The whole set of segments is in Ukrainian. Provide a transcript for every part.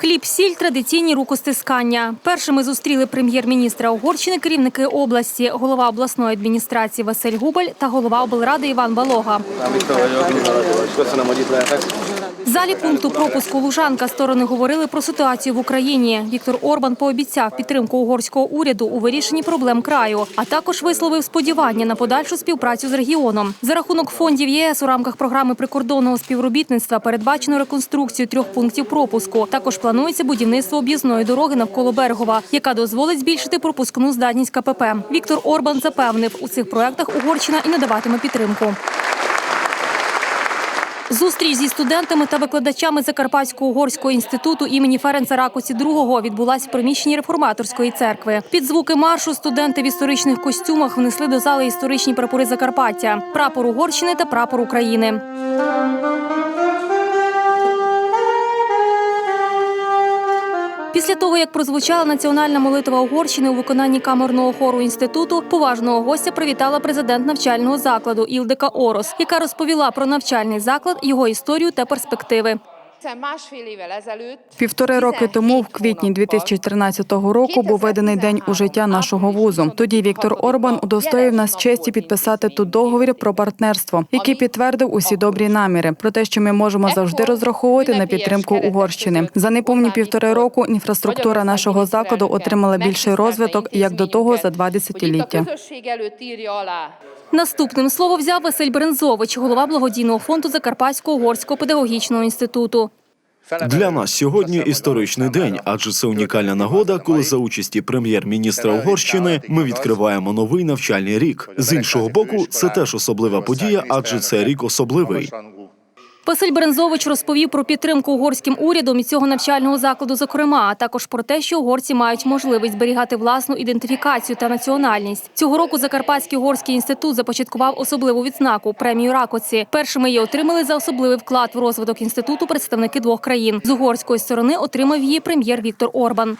Хліб, сіль, традиційні рукостискання. Першими зустріли прем'єр-міністра Угорщини, керівники області, голова обласної адміністрації Василь Губаль та голова облради Іван Балога. Залі пункту пропуску Лужанка сторони говорили про ситуацію в Україні. Віктор Орбан пообіцяв підтримку угорського уряду у вирішенні проблем краю, а також висловив сподівання на подальшу співпрацю з регіоном. За рахунок фондів ЄС у рамках програми прикордонного співробітництва передбачено реконструкцію трьох пунктів пропуску. Також планується будівництво об'їзної дороги навколо Берегова, яка дозволить збільшити пропускну здатність КПП. Віктор Орбан запевнив, у цих проектах Угорщина і надаватиме підтримку. Зустріч зі студентами та викладачами Закарпатсько-угорського інституту імені Ференца Ракосі II відбулася в приміщенні реформаторської церкви. Під звуки маршу студенти в історичних костюмах внесли до зали історичні прапори Закарпаття, прапор Угорщини та прапор України. Після того, як прозвучала національна молитва Угорщини у виконанні камерного хору інституту, поважного гостя привітала президент навчального закладу Ілдика Орос, яка розповіла про навчальний заклад, його історію та перспективи. Це Півтори роки тому, в квітні 2013 року, був введений день у життя нашого вузу. Тоді Віктор Орбан удостоїв нас честі підписати тут договір про партнерство, який підтвердив усі добрі наміри про те, що ми можемо завжди розраховувати на підтримку Угорщини. За неповні півтори року інфраструктура нашого закладу отримала більший розвиток як до того за два десятиліття. Наступним слово взяв Василь Брензович, голова благодійного фонду Закарпатського угорського педагогічного інституту. Для нас сьогодні історичний день, адже це унікальна нагода, коли за участі прем'єр-міністра Угорщини ми відкриваємо новий навчальний рік. З іншого боку, це теж особлива подія, адже це рік особливий. Василь Берензович розповів про підтримку угорським урядом і цього навчального закладу, зокрема, а також про те, що угорці мають можливість зберігати власну ідентифікацію та національність. Цього року Закарпатський угорський інститут започаткував особливу відзнаку премію Ракоці. Першими її отримали за особливий вклад в розвиток інституту представники двох країн. З угорської сторони отримав її прем'єр Віктор Орбан.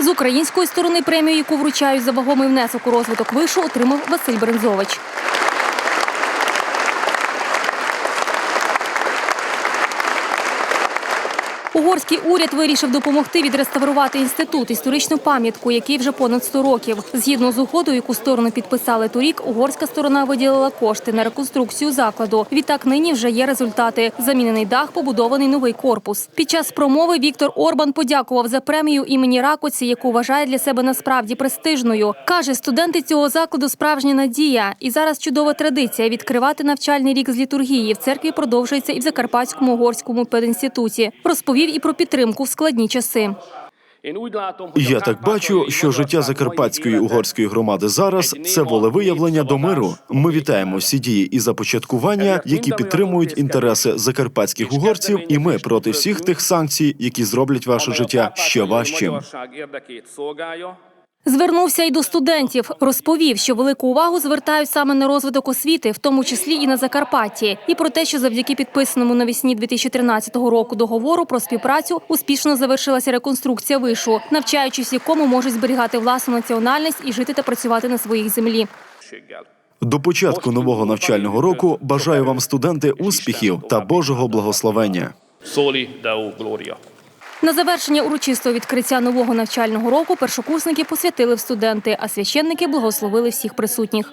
З української сторони премію, яку вручають за вагомий внесок у розвиток вишу, отримав Василь Брензович. Угорський уряд вирішив допомогти відреставрувати інститут, історичну пам'ятку, який вже понад 100 років. Згідно з угодою, яку сторони підписали торік, угорська сторона виділила кошти на реконструкцію закладу. Відтак нині вже є результати. Замінений дах, побудований новий корпус. Під час промови Віктор Орбан подякував за премію імені Ракоці, яку вважає для себе насправді престижною. Каже, студенти цього закладу справжня надія. І зараз чудова традиція відкривати навчальний рік з літургії в церкві продовжується і в Закарпатському угорському пединституті. Розповів і про підтримку в складні часи. Я так бачу, що життя закарпатської угорської громади зараз це волевиявлення до миру. Ми вітаємо всі дії і започаткування, які підтримують інтереси закарпатських угорців, і ми проти всіх тих санкцій, які зроблять ваше життя ще важчим. Звернувся й до студентів. Розповів, що велику увагу звертають саме на розвиток освіти, в тому числі і на Закарпатті, і про те, що завдяки підписаному навесні 2013 року договору про співпрацю успішно завершилася реконструкція вишу, навчаючись якому можуть зберігати власну національність і жити та працювати на своїй землі. До початку нового навчального року бажаю вам, студенти, успіхів та Божого благословення. Soli Deo Gloria. На завершення урочистого відкриття нового навчального року першокурсники посвятили в студенти, а священники благословили всіх присутніх.